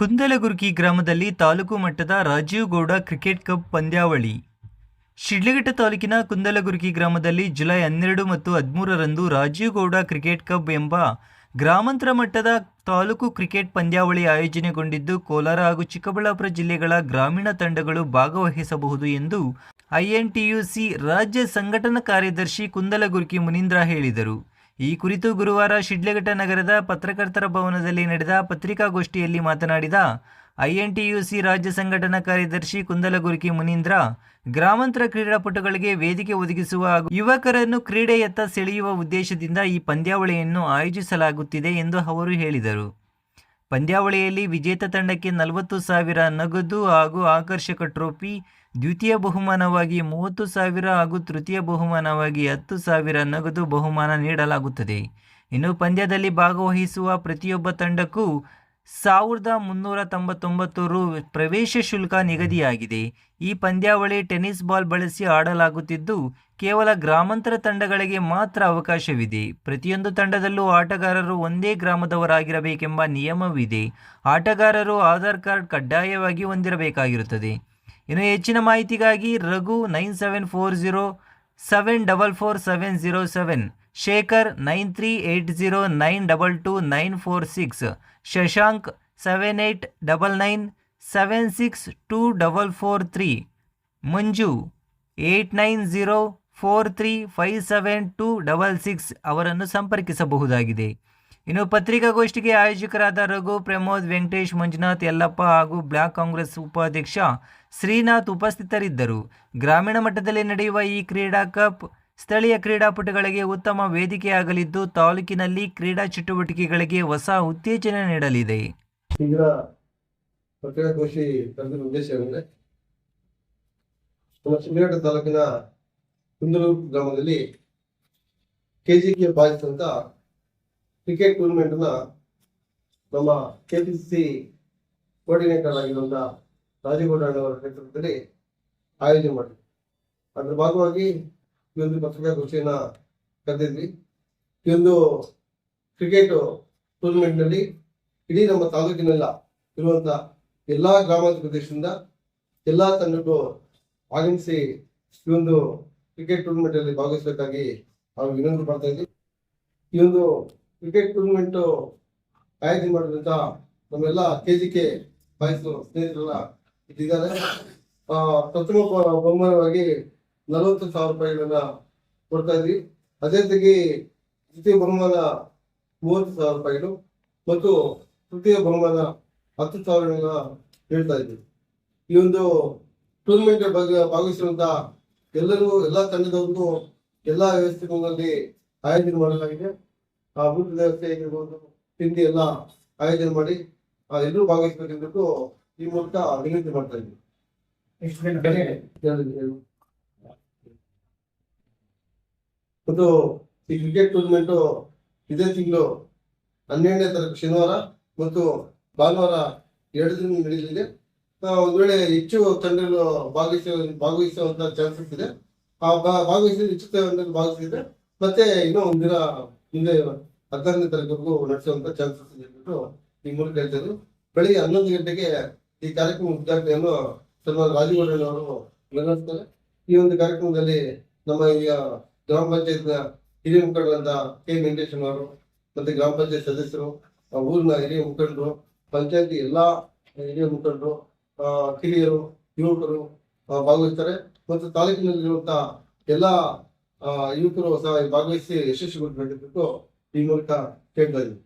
ಕುಂದಲಗುರ್ಕಿ ಗ್ರಾಮದಲ್ಲಿ ತಾಲೂಕು ಮಟ್ಟದ Rajiv Gowda cricket cup ಪಂದ್ಯಾವಳಿ. ಶಿಡ್ಲಘಟ್ಟ ತಾಲೂಕಿನ ಕುಂದಲಗುರ್ಕಿ ಗ್ರಾಮದಲ್ಲಿ ಜುಲೈ ಹನ್ನೆರಡು ಮತ್ತು ಹದಿಮೂರರಂದು ರಾಜೀವ್ ಗೌಡ ಕ್ರಿಕೆಟ್ ಕಪ್ ಎಂಬ ಗ್ರಾಮಾಂತರ ಮಟ್ಟದ ತಾಲೂಕು ಕ್ರಿಕೆಟ್ ಪಂದ್ಯಾವಳಿ ಆಯೋಜನೆಗೊಂಡಿದ್ದು ಕೋಲಾರ ಹಾಗೂ ಚಿಕ್ಕಬಳ್ಳಾಪುರ ಜಿಲ್ಲೆಗಳ ಗ್ರಾಮೀಣ ತಂಡಗಳು ಭಾಗವಹಿಸಬಹುದು ಎಂದು ಐಎನ್ಟಿಯುಸಿ ರಾಜ್ಯ ಸಂಘಟನಾ ಕಾರ್ಯದರ್ಶಿ ಕುಂದಲಗುರ್ಕಿ ಮುನೀಂದ್ರ ಹೇಳಿದರು. ಈ ಕುರಿತು ಗುರುವಾರ ಶಿಡ್ಲಘಟ್ಟ ನಗರದ ಪತ್ರಕರ್ತರ ಭವನದಲ್ಲಿ ನಡೆದ ಪತ್ರಿಕಾಗೋಷ್ಠಿಯಲ್ಲಿ ಮಾತನಾಡಿದ ಐಎನ್ಟಿಯುಸಿ ರಾಜ್ಯ ಸಂಘಟನಾ ಕಾರ್ಯದರ್ಶಿ ಕುಂದಲಗುರ್ಕಿ ಮುನೀಂದ್ರ, ಗ್ರಾಮಾಂತರ ಕ್ರೀಡಾಪಟುಗಳಿಗೆ ವೇದಿಕೆ ಒದಗಿಸುವ ಹಾಗೂ ಯುವಕರನ್ನು ಕ್ರೀಡೆಯತ್ತ ಸೆಳೆಯುವ ಉದ್ದೇಶದಿಂದ ಈ ಪಂದ್ಯಾವಳಿಯನ್ನು ಆಯೋಜಿಸಲಾಗುತ್ತಿದೆ ಎಂದು ಅವರು ಹೇಳಿದರು. ಪಂದ್ಯಾವಳಿಯಲ್ಲಿ ವಿಜೇತ ತಂಡಕ್ಕೆ ನಲವತ್ತು ಸಾವಿರ ನಗದು ಹಾಗೂ ಆಕರ್ಷಕ ಟ್ರೋಫಿ, ದ್ವಿತೀಯ ಬಹುಮಾನವಾಗಿ ಮೂವತ್ತು ಸಾವಿರ ಹಾಗೂ ತೃತೀಯ ಬಹುಮಾನವಾಗಿ ಹತ್ತು ಸಾವಿರ ನಗದು ಬಹುಮಾನ ನೀಡಲಾಗುತ್ತದೆ. ಇನ್ನು ಪಂದ್ಯದಲ್ಲಿ ಭಾಗವಹಿಸುವ ಪ್ರತಿಯೊಬ್ಬ ತಂಡಕ್ಕೂ ಸಾವಿರದ ಮುನ್ನೂರ ತೊಂಬತ್ತೊಂಬತ್ತು ರು ಪ್ರವೇಶ ಶುಲ್ಕ ನಿಗದಿಯಾಗಿದೆ. ಈ ಪಂದ್ಯಾವಳಿ ಟೆನ್ನಿಸ್ ಬಾಲ್ ಬಳಸಿ ಆಡಲಾಗುತ್ತಿದ್ದು ಕೇವಲ ಗ್ರಾಮಾಂತರ ತಂಡಗಳಿಗೆ ಮಾತ್ರ ಅವಕಾಶವಿದೆ. ಪ್ರತಿಯೊಂದು ತಂಡದಲ್ಲೂ ಆಟಗಾರರು ಒಂದೇ ಗ್ರಾಮದವರಾಗಿರಬೇಕೆಂಬ ನಿಯಮವಿದೆ. ಆಟಗಾರರು ಆಧಾರ್ ಕಾರ್ಡ್ ಕಡ್ಡಾಯವಾಗಿ ಹೊಂದಿರಬೇಕಾಗಿರುತ್ತದೆ. ಇನ್ನು ಹೆಚ್ಚಿನ ಮಾಹಿತಿಗಾಗಿ Raghu nine seven four zero seven double four seven zero seven, Shekhar nine three eight zero nine double two nine four six, Shashank seven eight double nine seven six two double four three, Manju eight nine zero four three five seven two double six ಅವರನ್ನು ಸಂಪರ್ಕಿಸಬಹುದಾಗಿದೆ. ಇನ್ನು ಪತ್ರಿಕಾಗೋಷ್ಠಿಗೆ ಆಯೋಜಕರಾದ ರಘು ಪ್ರಮೋದ್, ವೆಂಕಟೇಶ್, ಮಂಜುನಾಥ್, ಯಲ್ಲಪ್ಪ ಹಾಗೂ block Congress ಉಪಾಧ್ಯಕ್ಷ ಶ್ರೀನಾಥ್ ಉಪಸ್ಥಿತರಿದ್ದರು. ಗ್ರಾಮೀಣ ಮಟ್ಟದಲ್ಲಿ ನಡೆಯುವ ಈ ಕ್ರೀಡಾ ಕಪ್ ಸ್ಥಳೀಯ ಕ್ರೀಡಾಪಟುಗಳಿಗೆ ಉತ್ತಮ ವೇದಿಕೆಯಾಗಲಿದ್ದು, ತಾಲೂಕಿನಲ್ಲಿ ಕ್ರೀಡಾ ಚಟುವಟಿಕೆಗಳಿಗೆ ಹೊಸ ಉತ್ತೇಜನ ನೀಡಲಿದೆ. ಪತ್ರಿಕಾಗೋಷ್ಠಿ ತಾಲೂಕಿನ ಕುಂದಲೂರು ಗ್ರಾಮದಲ್ಲಿ ಕೆಜಿಗೆ ಬಾಧಿಸಿದಂತ ಕ್ರಿಕೆಟ್ ಟೂರ್ನಮೆಂಟ್ನ ನಮ್ಮ ಕೆಪಿಸಿಸಿ ಕೋಆರ್ಡಿನೇಟರ್ ಆಗಿರುವಂತ ರಾಜೇಗೌಡ ಅವರ ನೇತೃತ್ವದಲ್ಲಿ ಆಯೋಜನೆ ಮಾಡಿದ್ವಿ ಅದರ ಭಾಗವಾಗಿ ಈ ಒಂದು ಪತ್ರಿಕಾಗೋಷ್ಠಿಯನ್ನ ಕರೆದಿದ್ವಿ. ಈ ಒಂದು ಕ್ರಿಕೆಟ್ ಟೂರ್ನಮೆಂಟ್ನಲ್ಲಿ ಇಡೀ ನಮ್ಮ ತಾಲೂಕಿನೆಲ್ಲ ಇರುವಂತ ಎಲ್ಲಾ ಗ್ರಾಮಾಂತರ ಪ್ರದೇಶದಿಂದ ಎಲ್ಲಾ ತಂಡಗಳು ಆಗಮಿಸಿ ಈ ಒಂದು ಕ್ರಿಕೆಟ್ ಟೂರ್ನಮೆಂಟ್ ಅಲ್ಲಿ ಭಾಗವಹಿಸಬೇಕಾಗಿ ನಾವು ವಿನಂತಿ ಮಾಡ್ತಾ ಇದ್ವಿ. ಈ ಒಂದು ಕ್ರಿಕೆಟ್ ಟೂರ್ನಮೆಂಟ್ ಆಯೋಜನೆ ಮಾಡಿದಂತ ನಮ್ಮೆಲ್ಲ ಕೆ ಜಿ ಕೆ ಬಾಯ್ಸು ಸ್ನೇಹಿತರೆಲ್ಲ ಇದ್ದಾರೆ ಆ, ಪ್ರಥಮ ಬಹುಮಾನವಾಗಿ ನಲವತ್ತು ಸಾವಿರ ರೂಪಾಯಿಗಳನ್ನ ಕೊಡ್ತಾ ಇದ್ವಿ. ಅದೇ ರೀತಿ ದ್ವಿತೀಯ ಬಹುಮಾನ ಮೂವತ್ತು ಸಾವಿರ ರೂಪಾಯಿಗಳು ಮತ್ತು ತೃತೀಯ ಬಹುಮಾನ ಹತ್ತು ಸಾವಿರಗಳನ್ನ ಹೇಳ್ತಾ ಇದ್ವಿ. ಈ ಒಂದು ಟೂರ್ನಮೆಂಟ್ ಬಗ್ಗೆ ಭಾಗವಹಿಸಿರುವಂತ ಎಲ್ಲರೂ ಎಲ್ಲಾ ತಂಡದವರು ಎಲ್ಲಾ ವ್ಯವಸ್ಥೆಗಳಲ್ಲಿ ಆಯೋಜನೆ ಮಾಡಲಾಗಿದೆ. ಆ ಊಟದ ವ್ಯವಸ್ಥೆ ಆಗಿರ್ಬೋದು ತಿಂಡಿ ಎಲ್ಲ ಆಯೋಜನೆ ಮಾಡಿ ಎಲ್ಲರೂ ಭಾಗವಹಿಸಬೇಕೆಂದು ಈ ಮೂಲಕ ವಿನಂತಿ ಮಾಡ್ತಾ ಇದ್ದೀವಿ. ಮತ್ತು ಈ ಕ್ರಿಕೆಟ್ ಟೂರ್ನಮೆಂಟ್ ಇದೇ ತಿಂಗಳು ಹನ್ನೆರಡನೇ ತಾರೀಕು ಶನಿವಾರ ಮತ್ತು ಭಾನುವಾರ ಎರಡು ದಿನ ನಡೆಯಲಿದೆ. ಒಂದ್ ವೇಳೆ ಹೆಚ್ಚು ತಂಡಗಳು ಭಾಗವಹಿಸ ಭಾಗವಹಿಸುವಂತ ಚಾನ್ಸಸ್ ಇದೆ. ಆ ಭಾಗವಹಿಸಿದ ಹೆಚ್ಚು ತಂಡಗಳು ಭಾಗವಹಿಸಿದ್ರೆ ಮತ್ತೆ ಇನ್ನೂ ಒಂದಿನ ಮುಂದೆ ಹದಿನಾರನೇ ತಾರೀಕುವರೆಗೂ ನಡೆಸುವಂತ ಚಾನ್ಸಸ್ ಇದೆ ಅಂದ್ಬಿಟ್ಟು ಈ ಮೂಲಕ ಹೇಳ್ತಾರೆ ಬೆಳಿಗ್ಗೆ ಹನ್ನೊಂದು ಗಂಟೆಗೆ ಈ ಕಾರ್ಯಕ್ರಮ ಉದ್ಘಾಟನೆಯನ್ನು ಸನ್ಮಾನ ರಾಜಗೌಡನವರು ನೆರವೇರಿಸ್ತಾರೆ. ಈ ಒಂದು ಕಾರ್ಯಕ್ರಮದಲ್ಲಿ ನಮ್ಮ ಈಗ ಗ್ರಾಮ ಪಂಚಾಯತ್ ಹಿರಿಯ ಮುಖಂಡರಾದ ಕೆ ವೆಂಕಟೇಶನ್ ಅವರು ಮತ್ತೆ ಗ್ರಾಮ ಪಂಚಾಯತ್ ಸದಸ್ಯರು ಊರಿನ ಹಿರಿಯ ಮುಖಂಡರು, ಪಂಚಾಯತಿ ಎಲ್ಲಾ ಹಿರಿಯ ಮುಖಂಡರು ಕಿರಿಯರು ಯುವಕರು ಭಾಗವಹಿಸ್ತಾರೆ. ಮತ್ತು ತಾಲೂಕಿನಲ್ಲಿರುವಂತಹ ಎಲ್ಲಾ ಯುವಕರು ಸಹ ಭಾಗವಹಿಸಿ ಯಶಸ್ವಿಗೊಳಿಸಬೇಕು ಈ ಮೂಲಕ ಕೇಳ್ತಾ ಇದ್ದೀವಿ